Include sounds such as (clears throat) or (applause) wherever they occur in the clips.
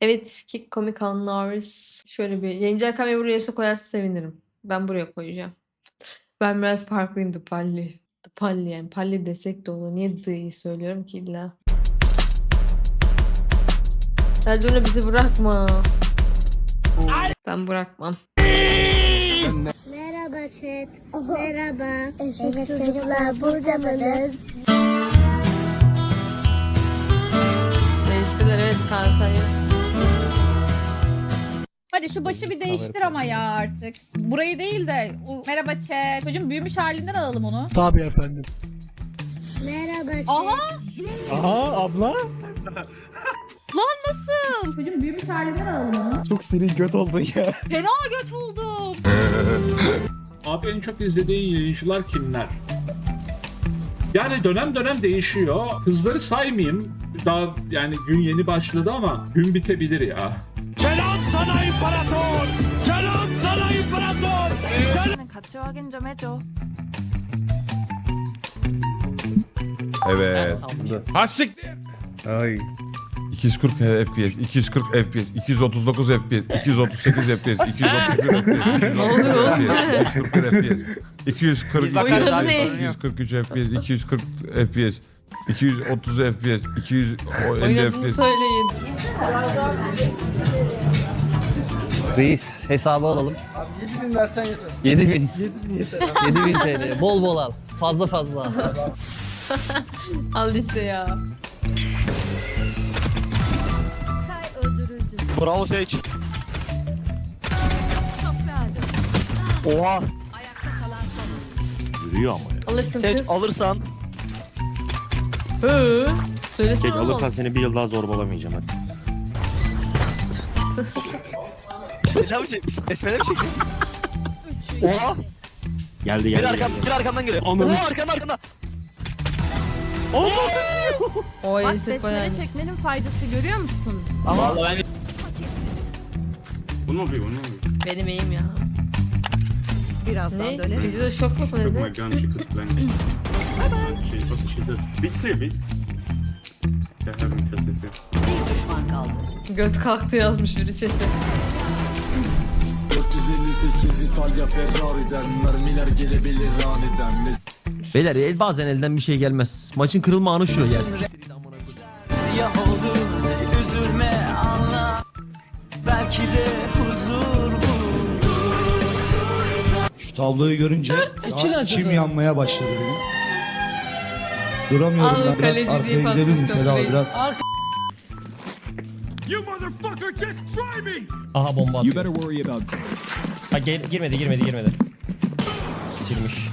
Evet, Kick Comic Anlars. Şöyle bir yayıncı kamerayı buraya koyarsa sevinirim. Ben buraya koyacağım. Ben biraz farklıyım Dupalli. Dupalli yani. Palli desek de olur. Niye D'yi söylüyorum ki illa? Serdar'la bizi bırakma. Ben bırakmam. Merhaba chat. Merhaba. Evet çocuklar burada mısınız? Değiştiler evet kanser. Hadi şu başı bir değiştir ama ya artık. Burayı değil de o merhaba chat. Çocuğun büyümüş halinden alalım onu. Tabii efendim. Merhaba chat. Aha Aha abla. nasıl? Çocuğun büyümüş halinden alalım onu. Çok seri göt oldun ya. Fena göt oldum. Abi en çok izlediğin yayıncılar kimler? Yani dönem dönem değişiyor. Hızları saymayayım. Daha yani gün yeni başladı ama gün bitebilir ya 같이 확인 좀 해줘. Evet. Ha siktir. Ay. 240 FPS, 240 FPS, 239 FPS, 238 FPS, 231 FPS, oluyor? 241 FPS, 242 bakarız abi, FPS, sorun yok. 243 FPS, 240 FPS, 230 FPS, 250 Oyun adını FPS. söyleyin. Reis hesabı alalım. 7000 versen yeter. 7000. 7000 yeter. 7000 TL. Bol bol al. Fazla fazla al. (laughs) Al işte ya. Bravo Sage. Oha. Yürüyor ama ya. Alırsın Sage kız. alırsan Hı. Söylesene Geç oğlum. alırsan seni bir yıl daha zorbalamayacağım hadi. (laughs) Selam mı çekmiş? Esmer'e mi çektin? Oha. Geldi Bir geldi arkam, geldi. bir arkamdan geliyor. Ananı Oha s- arkanda arkanda. O Bak koyar. besmele çekmenin faydası görüyor musun? Ama Bunu mu bunu mu? Benim eğim ya. Birazdan Ne? dönerim. Videoda şok mu Took dedi? my gun, she could flank. She, what she facility. Göt kalktı yazmış biri chatte. 458 İtalya Ferrari'den Mermiler gelebilir aniden Beyler el bazen elden bir şey gelmez. Maçın kırılma anı şu yer. Siyah oldu üzülme anla. Belki de huzur Şu tabloyu görünce (laughs) içim yanmaya başladı benim Duramıyorum Al ben biraz arkaya gidelim mi Seda biraz? Aha bomba atıyor. Ha gel- girmedi girmedi girmedi. Girmiş.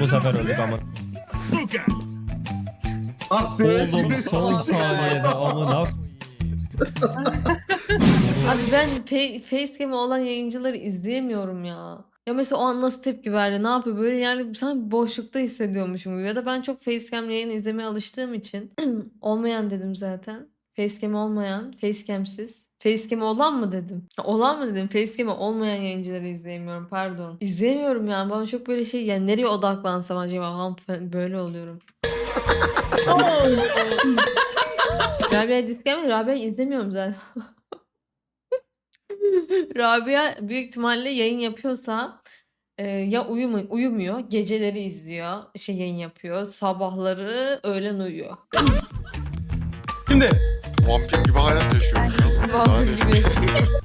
Bu sefer öldük ama. Oğlum son saniyede amına (laughs) Abi ben fe- facecam'i olan yayıncıları izleyemiyorum ya. Ya mesela o an nasıl tepki verdi, ne yapıyor böyle yani sanki boşlukta hissediyormuşum gibi. Ya da ben çok facecam yayın izlemeye alıştığım için (clears throat) olmayan dedim zaten. Facecam olmayan, facecam'siz. Facecam olan mı dedim? Ha, Olan mı dedim? Facecam'i olmayan yayıncıları izleyemiyorum pardon. İzleyemiyorum yani bana çok böyle şey yani nereye odaklansam acaba falan böyle oluyorum. Rabia Diskem Rabia izlemiyorum zaten. (laughs) (laughs) Rabia büyük ihtimalle yayın yapıyorsa e, ya uyumu, uyumuyor, geceleri izliyor, şey yayın yapıyor, sabahları öğlen uyuyor. Şimdi. Vampir gibi hayat yaşıyor. Vampir gibi yaşıyor.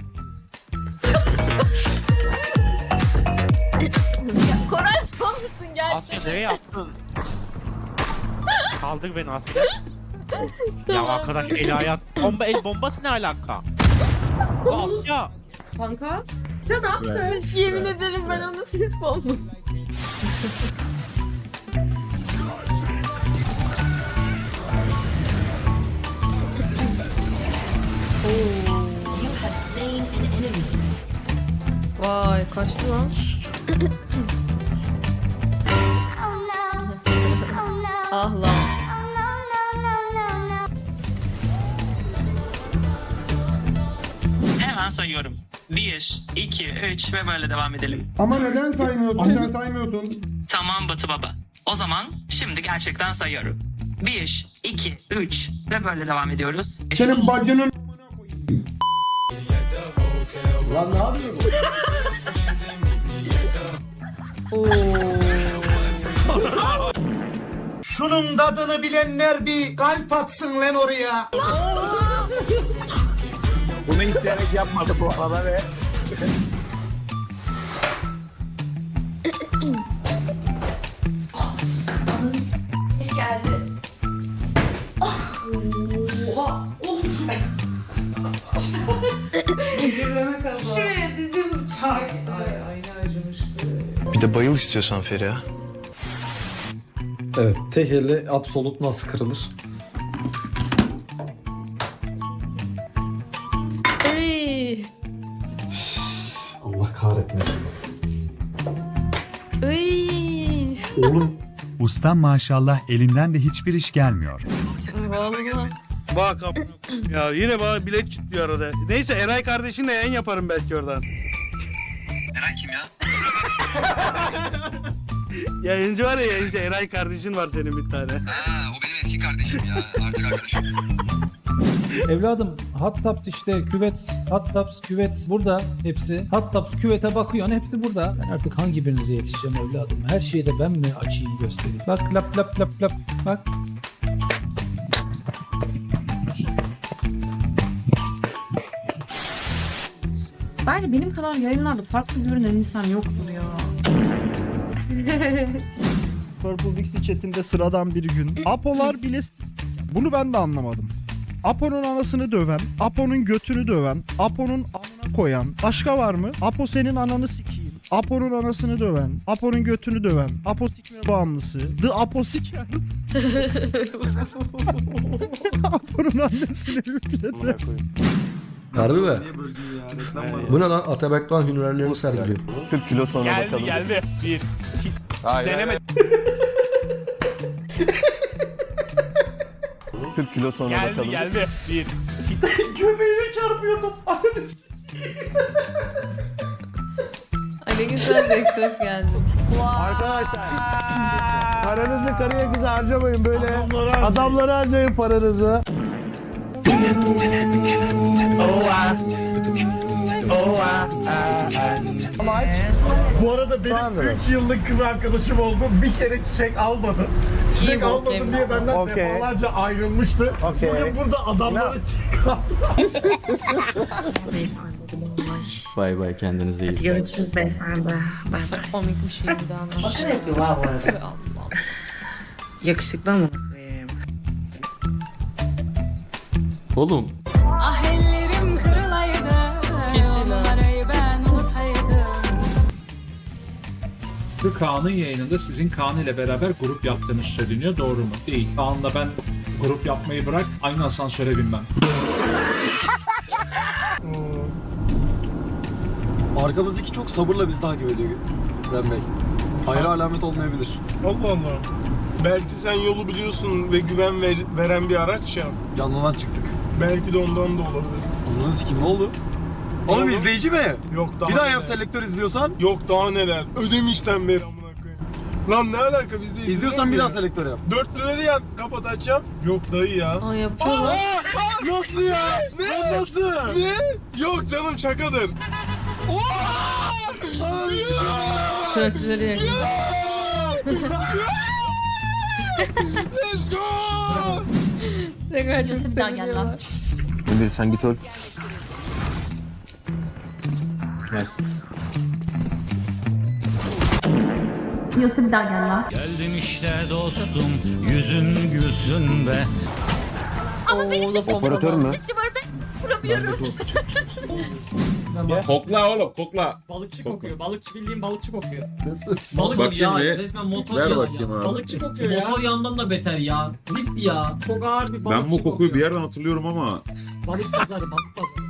ya Koray son musun gerçekten? nereye attın? Kaldır beni Aslı. (laughs) ya arkadaş el ayat. Bomba el bombası ne alaka? Asya. Kanka sen ne yaptın? Yemin ederim ben onu siz bombum. Vay kaçtı lan. ah lan. Sayıyorum. 1, 2, 3 ve böyle devam edelim. Ama neden saymıyorsun sen saymıyorsun Tamam Batı Baba. O zaman şimdi gerçekten sayıyorum. 1, 2, 3 ve böyle devam ediyoruz. Senin bacının Lan ne yapıyorsun? Şunun tadını bilenler bir kalp atsın lan oraya. (laughs) Bunu isteyerek yapmadı bu arada ve (laughs) Şuraya dizim çarptı. Ay aynı acımıştı. Bir de bayıl istiyorsan Feriha. Evet tek elle absolut nasıl kırılır? Ustam maşallah elinden de hiçbir iş gelmiyor. Vallahi. Bak ya yine bana bilet kilitliyor arada. Neyse Eray kardeşinle yayın yaparım belki oradan. Eray kim ya? (laughs) Yayıncı var ya yayıncı Eray kardeşin var senin bir tane. Ha, o benim eski kardeşim ya. Artık arkadaşım. Evladım hot tubs işte küvet, hot tubs küvet burada hepsi. Hot tubs küvete bakıyorsun hepsi burada. Ben artık hangi birinize yetişeceğim evladım? Her şeyi de ben mi açayım göstereyim? Bak lap lap lap lap bak. Bence benim kadar yayınlarda farklı görünen insan yoktur ya. Purple Dixie chatinde sıradan bir gün. Apolar bile bunu ben de anlamadım. Apo'nun anasını döven, Apo'nun götünü döven, Apo'nun amına koyan. Başka var mı? Apo senin ananı sikeyim. Apo'nun anasını döven, Apo'nun götünü döven, Apo sikme bağımlısı, The Apo siker. (laughs) Apo'nun annesini üfledi. Harbi mi? Bu ne lan? Atabek'ten hünerlerini sergiliyor. 40 kilo sonra Geldi bakalım. geldi. Bir. Hayır, Deneme. (laughs) 40 kilo sonra Geldi bakalım. geldi. Bir. (laughs) Göbeğime çarpıyordum. Ay ne güzel Dex hoş geldin. Arkadaşlar paranızı karıya kıza harcamayın böyle. Adamlara harcayın paranızı. Amaç bu arada benim 3 yıllık kız arkadaşım oldu. Bir kere çiçek almadı. Bu, almadım diye benden Okey. defalarca ayrılmıştı. Bugün burada adamlara (laughs) çiçek Bay bay kendinize iyi. Görüşürüz beyefendi. Bay bay. Komik bir şey daha anlat. Bakın yapıyor var bu arada. Allah. Yakışıklı mı? Oğlum Bu Kaan'ın yayınında sizin Kaan ile beraber grup yaptığınız söyleniyor. Doğru mu? Değil. Kaan'la ben grup yapmayı bırak aynı asansöre binmem. arkamızdaki çok sabırla bizi takip ediyor Ren Bey. Hayra alamet olmayabilir. Allah Allah. Belki sen yolu biliyorsun ve güven ver- veren bir araç ya. Canlıdan çıktık. Belki de ondan da olabilir. Onların sikim ne oldu? Oğlum izleyici mi? Yok daha Bir daha neler. yap selektör izliyorsan. Yok daha neler. Ödemişten beri amına koyayım. Lan ne alaka biz de İzliyorsan bir daha selektör yap. Dörtlüleri ya kapat açacağım. Yok dayı ya. Aa yapıyorlar. Nasıl ya? Ne? Nasıl? Ne? Yok canım şakadır. Törtüleri yakın. Let's go. Ne kadar çok bir daha gel lan. seviniyorlar. Emir sen git öl. Yoksa bir daha gel lan. Geldim işte dostum yüzün gülsün be. Oo da pompalı. mü? Kokla oğlum kokla. Balıkçı kokuyor. Balıkçı bildiğin balıkçı kokuyor. Balık Bakayım bir. Resmen motor Ver bakayım ya. abi. Balıkçı kokuyor ya. Motor yağından da beter ya. Lif ya. Çok ağır bir balıkçı Ben bu kokuyu bir yerden hatırlıyorum ama. Balık pazarı balık pazarı.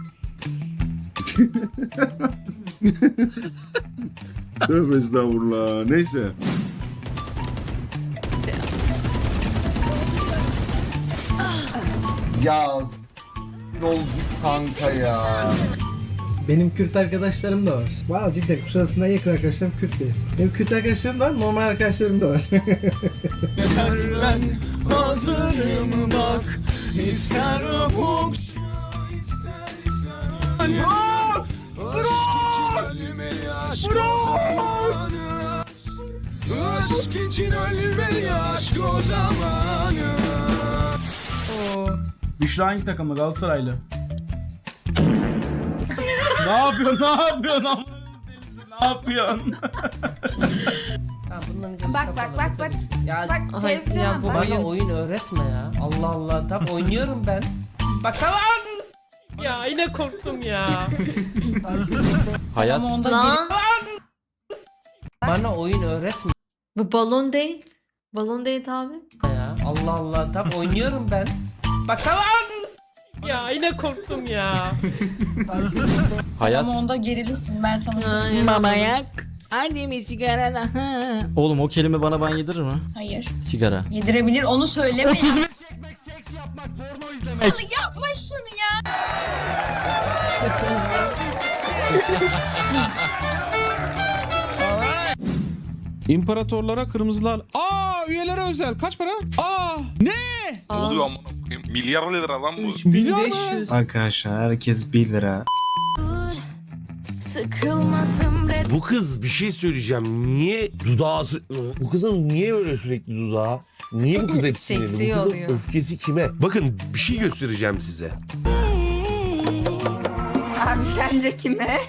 (laughs) (laughs) Tövbe estağfurullah. Neyse. Ya ol kanka ya. Benim Kürt arkadaşlarım da var. Valla cidden Kuşadası'nda en yakın arkadaşlarım Kürt değil. Benim Kürt arkadaşlarım da var, normal arkadaşlarım da var. Hazırım bak ister okşa Bırak! Bırak! Aşk için ölmeli aşk o zamanı Büşra hangi takımı? Galatasaraylı. (laughs) ne yapıyorsun? Ne yapıyorsun? amına Ne yapıyorsun? (laughs) Bak bak bak bak. Ya Bak ya televizyon bu bak. oyun. oyun öğretme ya. Allah Allah tam oynuyorum ben. Bak tamam. Ya yine korktum ya. Hayat. Lan Bana oyun öğretme bu balon değil. Balon değil abi. ya. Allah Allah tam oynuyorum ben. Bak tamam. Ya yine korktum ya. Hayat. onda gerilirsin ben sana Aynen. Mamayak. Annemi sigara daha. Oğlum o kelime bana ban yedirir mi? Hayır. Sigara. Yedirebilir onu söyleme 31 ya. İzlemek. Yapma şunu ya. İmparatorlara kırmızılar. Aa üyelere özel. Kaç para? Aa ne? Aa, amına koyayım? Milyar lira lan bu. 3500. Arkadaşlar herkes 1 lira. Sıkılmadım red. Bu kız bir şey söyleyeceğim. Niye dudağı... Bu kızın niye böyle sürekli dudağı? Niye bu kız hep sinirli? Bu kızın oluyor. öfkesi kime? Bakın bir şey göstereceğim size. Abi sence kime?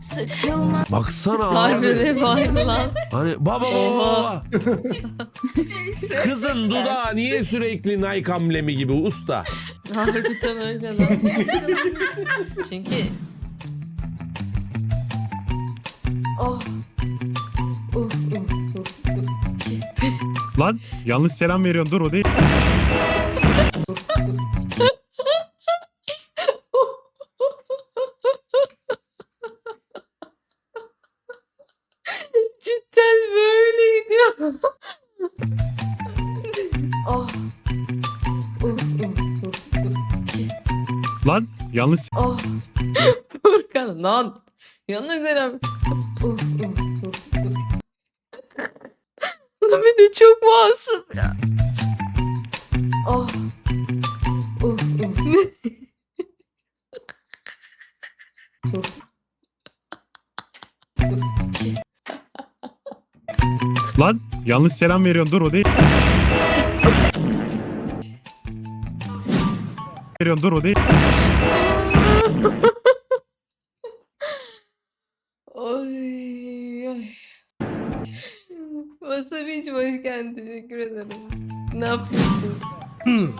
Sıkılma. Baksana abi. Harbiden bağırdı lan. Hani baba baba baba. Kızın dudağı niye sürekli Nike amblemi gibi usta? Harbiden öyle lan. Çünkü Oh. Lan yanlış selam veriyorsun dur o değil. Cidden böyle gidiyor. oh. Uh, uh, uh, uh. Lan yanlış Oh. Furkan lan. Yanlış. Uh, uh, uh, Bu bir de çok masum ya. Oh. Uh, uh. Lan yanlış selam veriyorsun dur o değil. (laughs) veriyorsun dur o değil.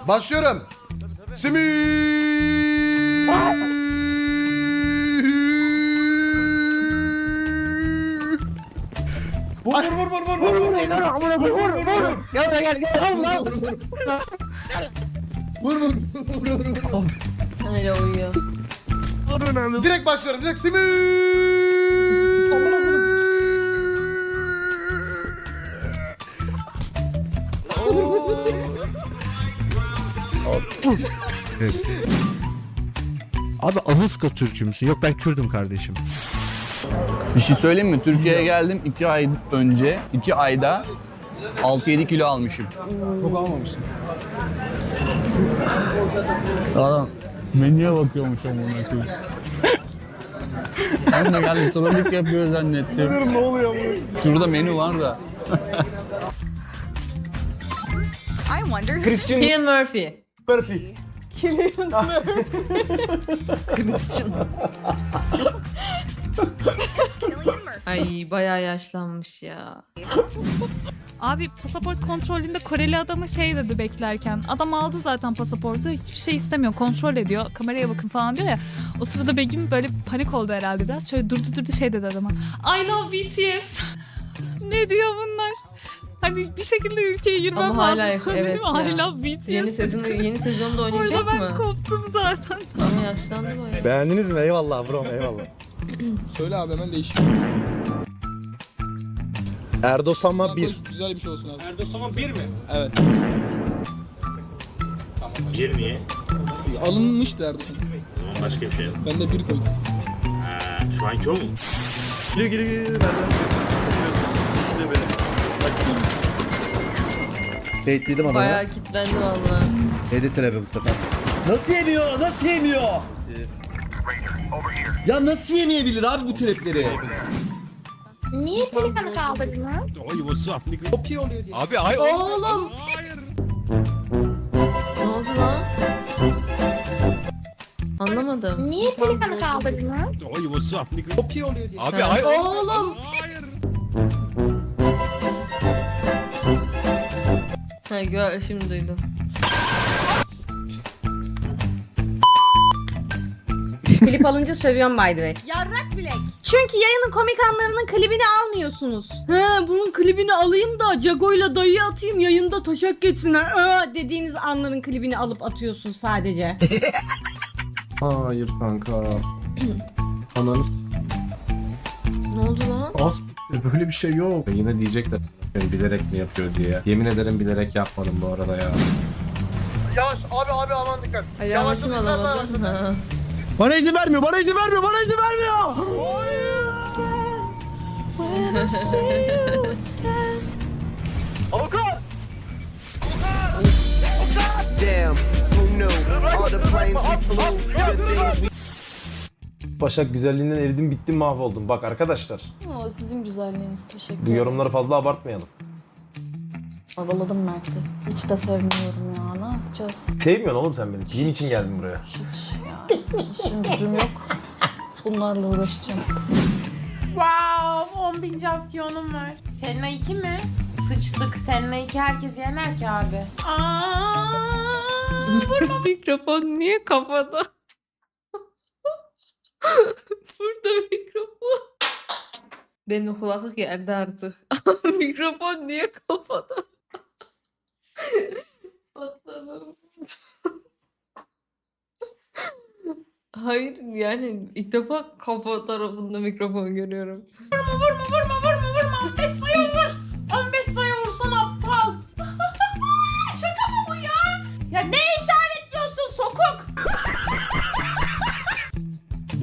Başlıyorum. Simit. Vur vur vur vur vur vur vur amına koy vur vur. Gel buraya, gel gel oğlum lan. Vur vur vur vur. Öyle uyuyor. Vurun abi. Direkt başlıyorum. Direkt simit. Simi Abi Ahıska Türk'ü müsün? Yok ben Kürdüm kardeşim. Bir şey söyleyeyim mi? Türkiye'ye geldim 2 ay önce. 2 ayda 6-7 kilo almışım. Çok almamışsın. Adam menüye bakıyormuş amına koyayım. Ben de geldim trollük yapıyor zannettim. ne oluyor bu? Şurada menü var da. I wonder Cillian Murphy. Murphy Christian. Ay bayağı yaşlanmış ya. Abi pasaport kontrolünde Koreli adama şey dedi beklerken. Adam aldı zaten pasaportu hiçbir şey istemiyor kontrol ediyor. Kameraya bakın falan diyor ya. O sırada Begüm böyle panik oldu herhalde biraz. Şöyle durdu durdu şey dedi adama. I love BTS. (laughs) ne diyor bunlar? Hani bir şekilde ülkeye girmem Ama hala lazım. yok, evet I ya. love BTS. Yeni sezonu yeni sezonda oynayacak Orada ben mı? koptum zaten. Ama yaşlandı bayağı. Beğendiniz mi? Eyvallah bro eyvallah. (clears throat) Söyle abi hemen değişiyor. Erdosama 1. Güzel bir şey olsun abi. Erdosama 1 mi? Evet. Tamam. 1 niye? Alınmıştı Erdoğan. Başka bir şey yok. Ben de bir koydum. Şu an kör mü? Geliyor geliyor geliyor. Bekleydim adamı. Bayağı kilitlendi valla. Yedi trap'i bu sefer. Nasıl yemiyor? Nasıl yemiyor? Ya nasıl yemeyebilir abi bu trapleri? Niye pelikanı kaldırdın lan? Abi ay Oğlum. Ne oldu lan? Anlamadım. Niye pelikanı kaldırdın lan? Abi ay Oğlum. Ha gör şimdi duydum. Klip alınca sövüyorum by the way. Yarrak bilek. Çünkü yayının komik anlarının klibini almıyorsunuz. He bunun klibini alayım da Jago'yla dayı atayım yayında taşak geçsinler. Aa, dediğiniz anların klibini alıp atıyorsun sadece. (laughs) Hayır kanka. Ananı Ne oldu lan? As böyle bir şey yok. Yine diyecekler "Yani bilerek mi yapıyor diye. Yemin ederim bilerek yapmadım bu arada ya. Alametimi alamadın. Ha. Bana izin vermiyor, bana izin vermiyor, bana izin vermiyor. Başak güzelliğinden eridim bittim mahvoldum. Bak arkadaşlar O sizin güzelliğiniz teşekkür bu yorumları fazla abartmayalım. Havaladım Mert'i. Hiç de sevmiyorum ya. Ne yapacağız? Sevmiyorsun oğlum sen beni. Kim için geldin buraya? Hiç ya. İşim gücüm yok. Bunlarla uğraşacağım. Wow, 10 bin cansiyonum var. Senna 2 mi? Sıçtık. Senna 2 herkes yener ki abi. Aa! (laughs) Mikrofon niye kafada? (laughs) Burada mikrofon. Benim kulaklık yerde artık. (laughs) mikrofon niye kafada? (laughs) Patladım. Hayır yani ilk defa kafa tarafında mikrofon görüyorum. Vurma vurma vurma vurma vurma. 15 sayı vur. 15 sayı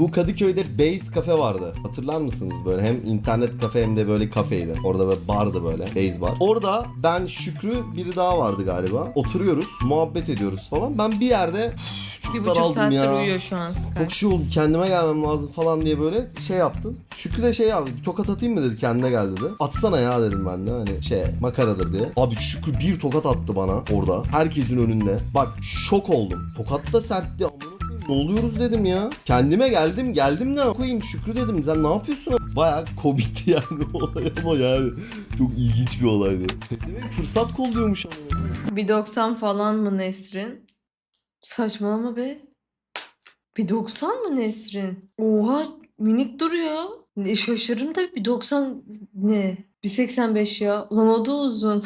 Bu Kadıköy'de Base kafe vardı. Hatırlar mısınız böyle? Hem internet kafe hem de böyle kafeydi. Orada böyle bardı böyle. Base bar. Orada ben Şükrü biri daha vardı galiba. Oturuyoruz, muhabbet ediyoruz falan. Ben bir yerde Bir çok buçuk daraldım saattir ya. uyuyor şu an Sky. Çok şey oldu kendime gelmem lazım falan diye böyle şey yaptım. Şükrü de şey yaptı bir tokat atayım mı dedi kendine gel dedi. Atsana ya dedim ben de hani şey makaradır diye. Abi Şükrü bir tokat attı bana orada herkesin önünde. Bak şok oldum. Tokat da sertti amına koyayım, ne oluyoruz dedim ya. Kendime geldim geldim ne koyayım Şükrü dedim sen ne yapıyorsun? Baya komikti (laughs) yani olay ama yani çok ilginç bir olaydı. Demek fırsat kolluyormuş ama. Bir 90 falan mı Nesrin? Saçmalama be. Bir 90 mı Nesrin? Oha minik duruyor. Ne, şaşırırım tabii bir 90 ne? Bir 85 ya. Ulan o da uzun.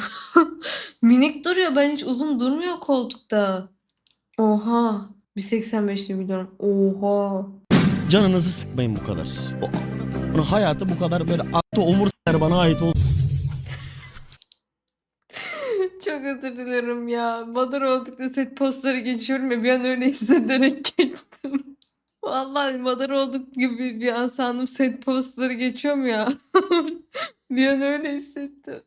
(laughs) minik duruyor. Ben hiç uzun durmuyor koltukta. Oha. Bir 85 diye biliyorum. Oha. Canınızı sıkmayın bu kadar. O, hayatı bu kadar böyle aklı omurlar bana ait ol. (laughs) Çok özür dilerim ya. Madar oldukça set postları geçiyorum ya bir an öyle hissederek (laughs) geçtim. Vallahi madar olduk gibi bir an sandım set postları geçiyorum ya. (laughs) bir an öyle hissettim.